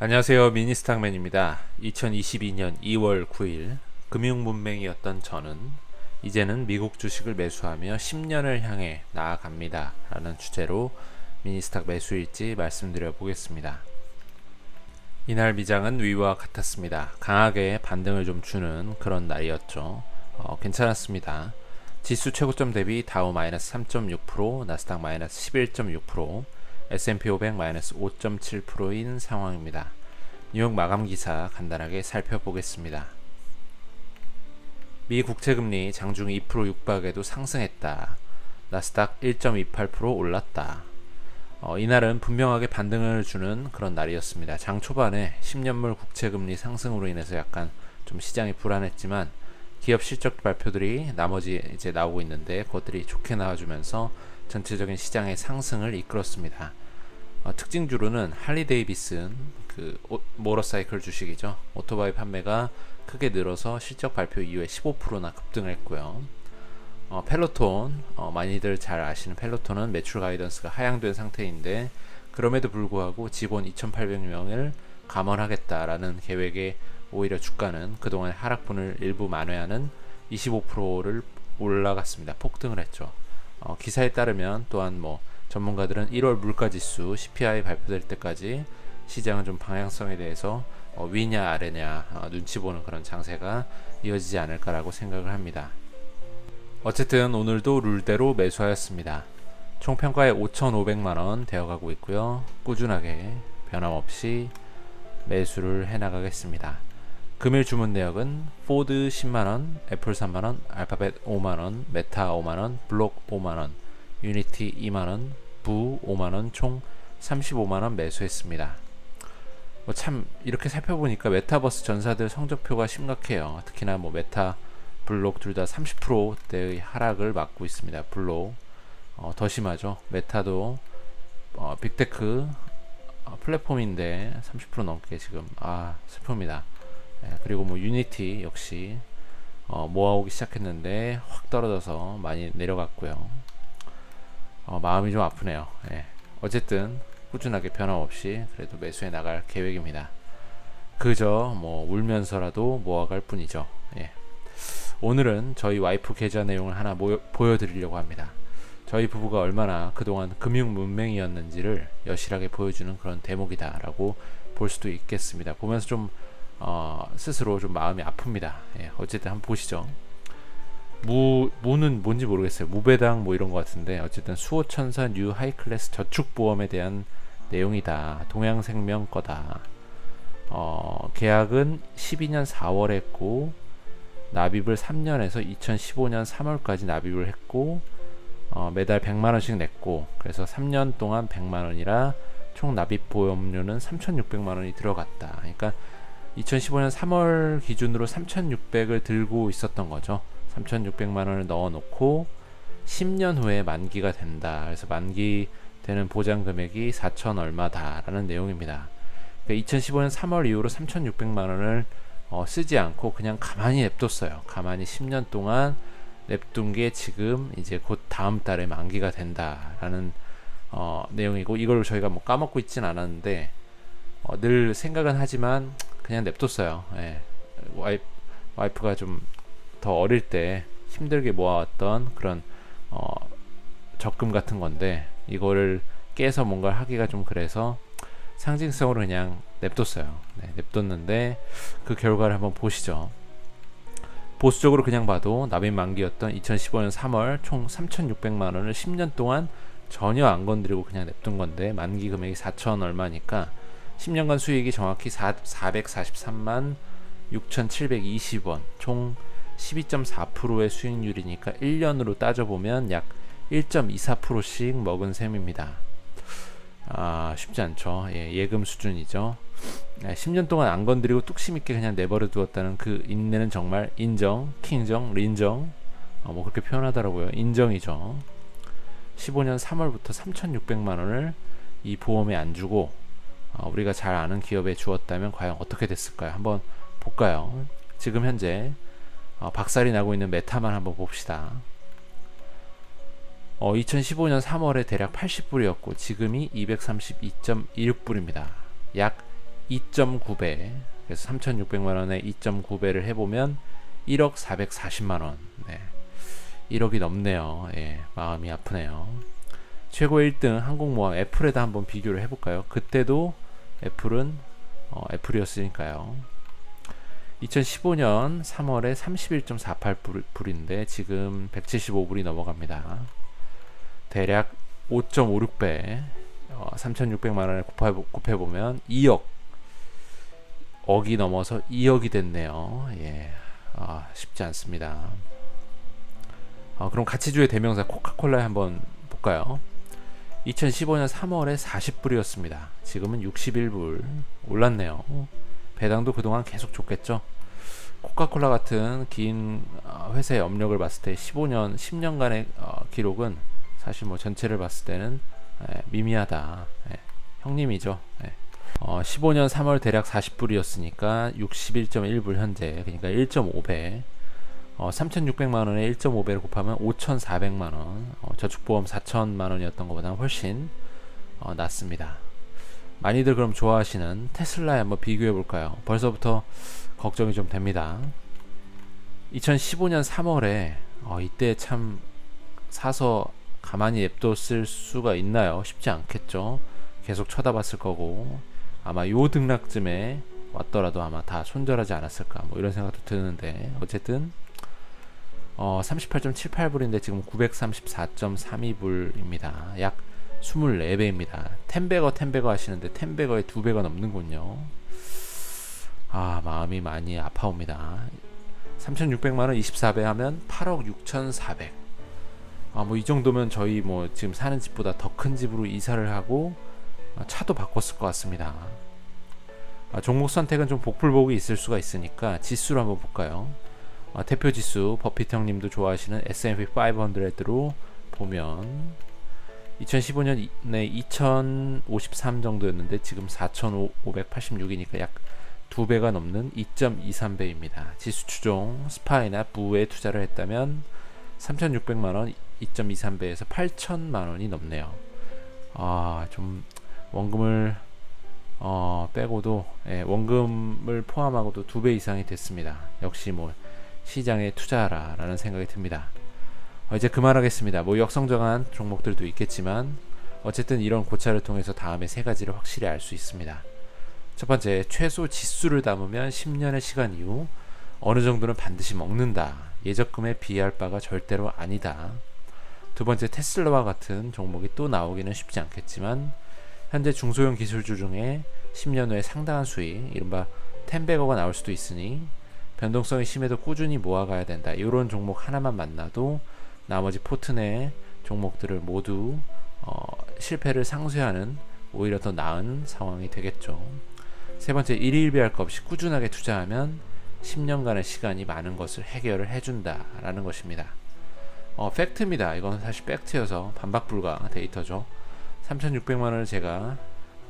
안녕하세요. 미니스탁맨입니다. 2022년 2월 9일 금융문맹이었던 저는 이제는 미국 주식을 매수하며 10년을 향해 나아갑니다. 라는 주제로 미니스탁 매수일지 말씀드려 보겠습니다. 이날 미장은 위와 같았습니다. 강하게 반등을 좀 주는 그런 날이었죠. 어, 괜찮았습니다. 지수 최고점 대비 다우 마이너스 3.6%, 나스닥 마이너스 11.6%, S&P 500 마이너스 5.7%인 상황입니다. 뉴욕 마감 기사 간단하게 살펴보겠습니다. 미 국채금리 장중 2% 육박에도 상승했다. 나스닥 1.28% 올랐다. 어, 이날은 분명하게 반등을 주는 그런 날이었습니다. 장 초반에 10년물 국채금리 상승으로 인해서 약간 좀 시장이 불안했지만 기업 실적 발표들이 나머지 이제 나오고 있는데 그것들이 좋게 나와주면서 전체적인 시장의 상승을 이끌었습니다. 어, 특징주로는 할리 데이비슨 그 모터사이클 주식이죠. 오토바이 판매가 크게 늘어서 실적 발표 이후에 15%나 급등했고요. 어, 펠로톤 어, 많이들 잘 아시는 펠로톤은 매출 가이던스가 하향된 상태인데 그럼에도 불구하고 직원 2,800명을 감원하겠다라는 계획에 오히려 주가는 그동안 하락분을 일부 만회하는 25%를 올라갔습니다. 폭등을 했죠. 어, 기사에 따르면 또한 뭐 전문가들은 1월 물가 지수 CPI 발표될 때까지 시장은 좀 방향성에 대해서 어, 위냐 아래냐 어, 눈치 보는 그런 장세가 이어지지 않을까라고 생각을 합니다. 어쨌든 오늘도 룰대로 매수하였습니다. 총 평가에 5,500만 원 되어가고 있고요. 꾸준하게 변함없이 매수를 해나가겠습니다. 금일 주문 내역은 포드 10만 원, 애플 3만 원, 알파벳 5만 원, 메타 5만 원, 블록 5만 원, 유니티 2만원, 부 5만원 총 35만원 매수했습니다. 뭐 참 이렇게 살펴보니까 메타버스 전사들 성적표가 심각해요. 특히나 뭐 메타, 블록 둘 다 30%대의 하락을 맞고 있습니다. 블록 어, 더 심하죠. 메타도 어, 빅테크 어, 플랫폼인데 30% 넘게 지금 아 슬픕니다. 예, 그리고 뭐 유니티 역시 어, 모아오기 시작했는데 확 떨어져서 많이 내려갔고요. 어, 마음이 좀 아프네요. 예. 어쨌든 꾸준하게 변함없이 그래도 매수해 나갈 계획입니다. 그저 뭐 울면서라도 모아갈 뿐이죠. 예. 오늘은 저희 와이프 계좌 내용을 하나 모여, 보여드리려고 합니다. 저희 부부가 얼마나 그동안 금융 문맹이었는지를 여실하게 보여주는 그런 대목이다라고 볼 수도 있겠습니다. 보면서 좀 어, 스스로 좀 마음이 아픕니다. 예, 어쨌든 한번 보시죠. 무 무는 뭔지 모르겠어요. 무배당 뭐 이런 것 같은데 어쨌든 수호천사 뉴 하이클래스 저축보험에 대한 내용이다. 동양생명 거다. 어, 계약은 12년 4월에 했고 납입을 3년에서 2015년 3월까지 납입을 했고 어, 매달 100만 원씩 냈고 그래서 3년 동안 100만 원이라 총 납입 보험료는 3,600만 원이 들어갔다. 그러니까 2015년 3월 기준으로 3,600을 들고 있었던 거죠. 3,600만 원을 넣어 놓고 10년 후에 만기가 된다. 그래서 만기 되는 보장 금액이 4천 얼마다라는 내용입니다. 그러니까 2015년 3월 이후로 3,600만 원을 어, 쓰지 않고 그냥 가만히 냅뒀어요. 가만히 10년 동안 냅둔 게 지금 이제 곧 다음 달에 만기가 된다라는 어, 내용이고 이걸 저희가 뭐 까먹고 있진 않았는데 어, 늘 생각은 하지만 그냥 냅뒀어요. 예. 와이프, 와이프가 좀 더 어릴 때 힘들게 모아왔던 그런 어, 적금 같은 건데 이거를 깨서 뭔가를 하기가 좀 그래서 상징성으로 그냥 냅뒀어요. 네, 냅뒀는데 그 결과를 한번 보시죠. 보수적으로 그냥 봐도 납입 만기였던 2015년 3월 총 3,600만 원을 10년 동안 전혀 안 건드리고 그냥 냅둔 건데 만기 금액이 4천 얼마니까 10년간 수익이 정확히 4, 443만 6,720원, 총 12.4%의 수익률이니까 1년으로 따져보면 약 1.24%씩 먹은 셈입니다. 아, 쉽지 않죠. 예, 예금 수준이죠. 예, 10년 동안 안 건드리고 뚝심 있게 그냥 내버려 두었다는 그 인내는 정말 인정, 킹정, 린정, 어, 뭐 그렇게 표현하더라고요. 인정이죠. 15년 3월부터 3,600만 원을 이 보험에 안 주고 어, 우리가 잘 아는 기업에 주었다면 과연 어떻게 됐을까요? 한번 볼까요? 지금 현재 어, 박살이 나고 있는 메타만 한번 봅시다. 어, 2015년 3월에 대략 80불이었고 지금이 232.16불입니다. 약 2.9배. 그래서 3,600만 원에 2.9배를 해보면 1억 440만 원. 네. 1억이 넘네요. 예, 마음이 아프네요. 최고 1등 항공모함 애플에다 한번 비교를 해볼까요? 그때도 애플은 어, 애플이었으니까요. 2015년 3월에 31.48불인데 지금 175불이 넘어갑니다. 대략 5.56배 어, 3,600만 원을 곱해, 곱해보면 2억 억이 넘어서 2억이 됐네요. 예, 아, 쉽지 않습니다. 어, 그럼 가치주의 대명사 코카콜라에 한번 볼까요? 2015년 3월에 40불이었습니다. 지금은 61불 올랐네요. 배당도 그동안 계속 좋겠죠. 코카콜라 같은 긴 어, 회사의 업력을 봤을 때 15년, 10년간의 어, 기록은 사실 뭐 전체를 봤을 때는 예, 미미하다. 예, 형님이죠. 예. 어, 15년 3월 대략 40불이었으니까 61.1불 현재 그러니까 1.5배 어, 3,600만 원에 1.5배를 곱하면 5,400만 원. 어, 저축보험 4천만 원이었던 것보다 훨씬 어, 낮습니다. 많이들 그럼 좋아하시는 테슬라에 한번 비교해 볼까요? 벌써부터 걱정이 좀 됩니다. 2015년 3월에 어, 이때 참 사서 가만히 냅뒀을 수가 있나요? 쉽지 않겠죠. 계속 쳐다봤을 거고 아마 요 등락쯤에 왔더라도 아마 다 손절하지 않았을까 뭐 이런 생각도 드는데 어쨌든 어, 38.78불인데 지금 934.32불입니다. 약 24배입니다. 텐베거 텐베거 하시는데 텐베거의 2배가 넘는군요. 아, 마음이 많이 아파옵니다. 3,600만 원 24배 하면 8억 6,400. 아, 뭐 이 정도면 저희 뭐 지금 사는 집보다 더 큰 집으로 이사를 하고 아, 차도 바꿨을 것 같습니다. 아, 종목 선택은 좀 복불복이 있을 수가 있으니까 지수를 한번 볼까요? 아, 대표 지수 버핏 형님도 좋아하시는 S&P 500로 보면 2015년에 2053 정도였는데 지금 4586이니까 약 2배가 넘는 2.23배입니다. 지수 추종 스파이나 부에 투자를 했다면 3,600만 원 2.23배에서 8천만 원이 넘네요. 아, 좀 원금을 어, 빼고도 예, 원금을 포함하고도 두 배 이상이 됐습니다. 역시 뭐 시장에 투자하라라는 생각이 듭니다. 어, 이제 그만하겠습니다. 뭐 역성장한 종목들도 있겠지만 어쨌든 이런 고찰을 통해서 다음에 세 가지를 확실히 알 수 있습니다. 첫 번째, 최소 지수를 담으면 10년의 시간 이후 어느 정도는 반드시 먹는다. 예적금에 비할 바가 절대로 아니다. 두 번째, 테슬라와 같은 종목이 또 나오기는 쉽지 않겠지만 현재 중소형 기술주 중에 10년 후에 상당한 수익, 이른바 텐베거가 나올 수도 있으니 변동성이 심해도 꾸준히 모아가야 된다. 이런 종목 하나만 만나도 나머지 포트 내 종목들을 모두 어, 실패를 상쇄하는 오히려 더 나은 상황이 되겠죠. 세 번째, 일일비할 것 없이 꾸준하게 투자하면 10년간의 시간이 많은 것을 해결을 해준다라는 것입니다. 어, 팩트입니다. 이건 사실 팩트여서 반박 불가 데이터죠. 3,600만 원을 제가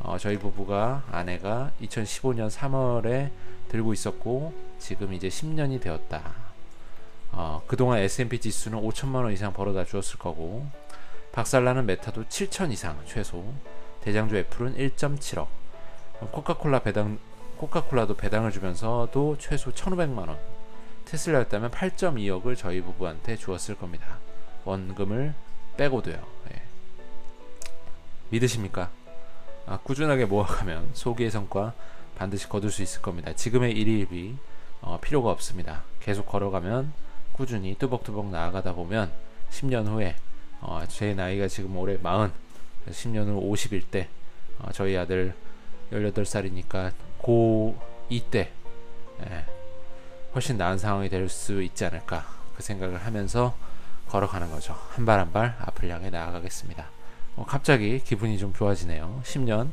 어, 저희 부부가 아내가 2015년 3월에 들고 있었고 지금 이제 10년이 되었다. 어, 그동안 S&P 지수는 5천만 원 이상 벌어다 주었을 거고 박살나는 메타도 7천 이상 최소 대장주 애플은 1.7억 코카콜라 배당 코카콜라도 배당을 주면서도 최소 1,500만 원 테슬라였다면 8.2억을 저희 부부한테 주었을 겁니다. 원금을 빼고도요. 예. 믿으십니까? 아, 꾸준하게 모아가면 소기의 성과 반드시 거둘 수 있을 겁니다. 지금의 일일비 어, 필요가 없습니다. 계속 걸어가면 꾸준히 뚜벅뚜벅 나아가다 보면 10년 후에 어, 제 나이가 지금 올해 40, 10년 후 50일 때 어, 저희 아들 18살이니까 고2 때 예, 훨씬 나은 상황이 될 수 있지 않을까 그 생각을 하면서 걸어가는 거죠. 한 발 한 발 앞을 향해 나아가겠습니다. 어, 갑자기 기분이 좀 좋아지네요. 10년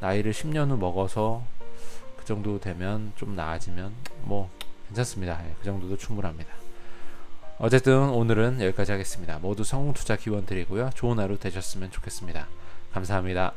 나이를 10년 후 먹어서 그 정도 되면 좀 나아지면 뭐 괜찮습니다. 예, 그 정도도 충분합니다. 어쨌든 오늘은 여기까지 하겠습니다. 모두 성공 투자 기원 드리고요. 좋은 하루 되셨으면 좋겠습니다. 감사합니다.